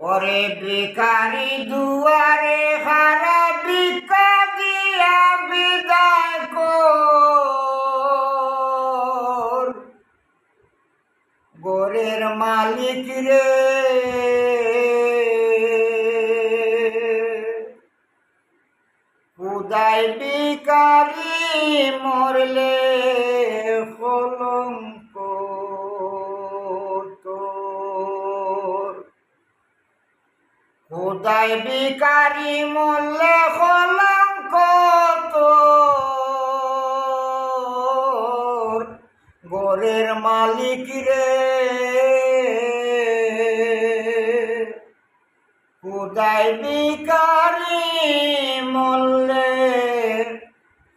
ওরে বেকারি দুয়ারে হারা বিকা দিয়া বিদায় কর। গোরের মালিক রে। খুদাই বিকারি মরলে খুদাই বিকারি কলঙ্ক তোর। গোরের মালিক রে। খুদাই বিকারি মল্লে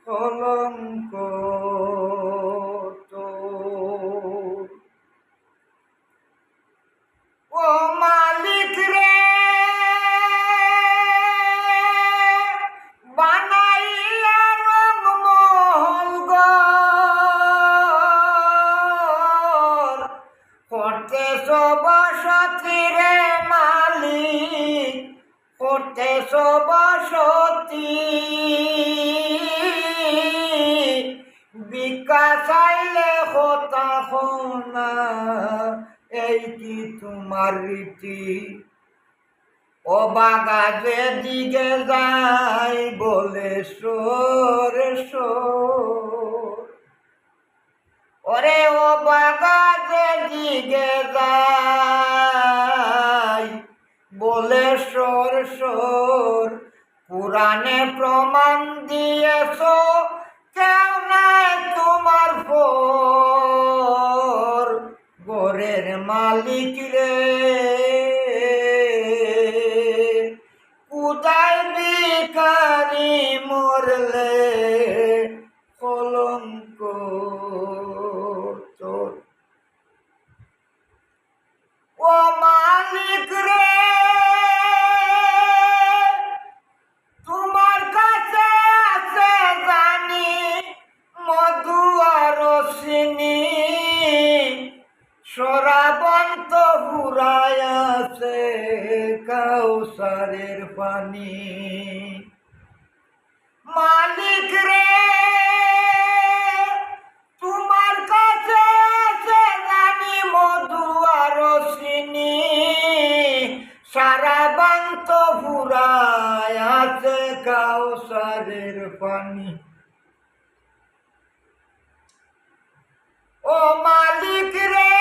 কলঙ্ক সবসতী বিকাশ আইলে হতা হোনা এই কি তোমার রীতি? ও বাগা যে দিকে যাই বলে সোর সোর। ওরে ও বাগা যে দিকে পুরাণে প্রমাণ দিয়েছ কেউ নাই তোমার ফোর গোরের মালিক রে কুদায় বিকারি মরলে। সরাবন্ত আছে কাউসারের পানি। মালিক রে, তোমার কাছে আছে জানি মধু আর চিনি সারা বান্ত ফুরায় আছে কাউসারের পানি। ও মালিক রে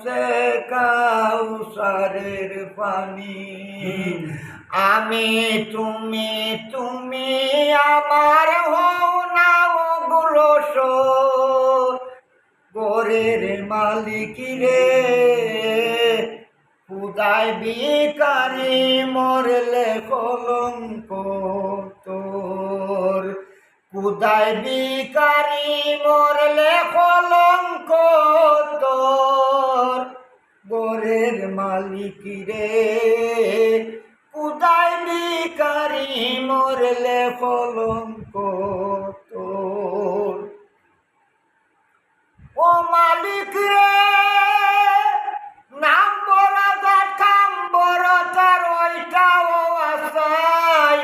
আছে কাউসারের পানি আমি তুমি তুমি আমার হও না ওগুলো গোরের মালিক রে খুদায় বিকারি মরলে কলঙ্ক তোর খুদায় বিকারি মরলে কলঙ্ক তোর গোরের মালিক রে। খুদায় বিকারি মরলে কলঙ্ক তোর ও মালিক রে নাম বড় কাম বড় তার ওইটাও আসাই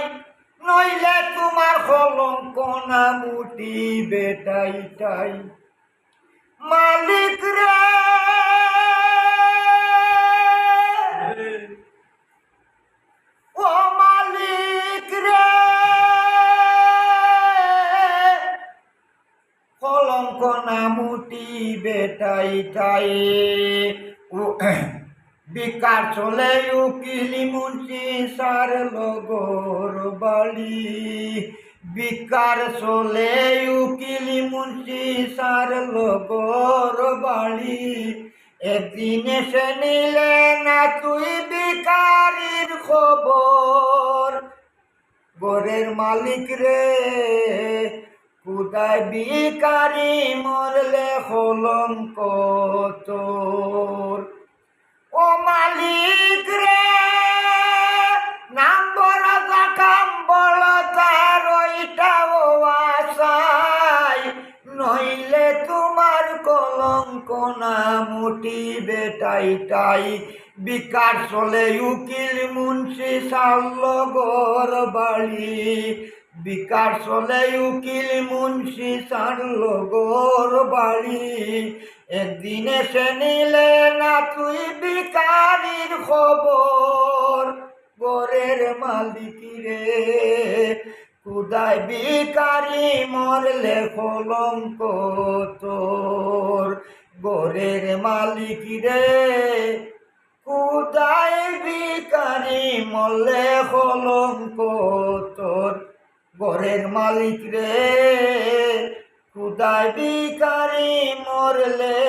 নইলে তোমার কলঙ্ক না মুটি বেটাইটাই। মালিক কলঙ্ক নামুটি বেটাই টাই বিকার চলে উকিলি মুন্সি সার লগর বাড়ি বিকার চলে উকিলি মুন্সি সার লগর বাড়ি একদিন এসে নিলে না তুই বিকারির খবর। গোরের মালিক রে কুদাই বিকারি মরলে হলম কত ও মালিক রে, নাম বড় কাম বড় তার, ওইটা ও নইলে তোমার কলঙ্ক না মুটি বেটাই তাই বিকার চলে উকিল মুন্সি সাল্ল বাড়ি বিকার চলে উকিল মুন্সি সাল্লগর বাড়ি। একদিন এসে নিলে না তুই বিকারির খবর। গরের মালিক রে, কুদায় বিকারি মরলে কলঙ্ক তোর। গরের মালিক রে, কুদায় বিকারি মরলে কলঙ্ক তোর। গরের মালিক রে কুদায় বিকারি মরলে।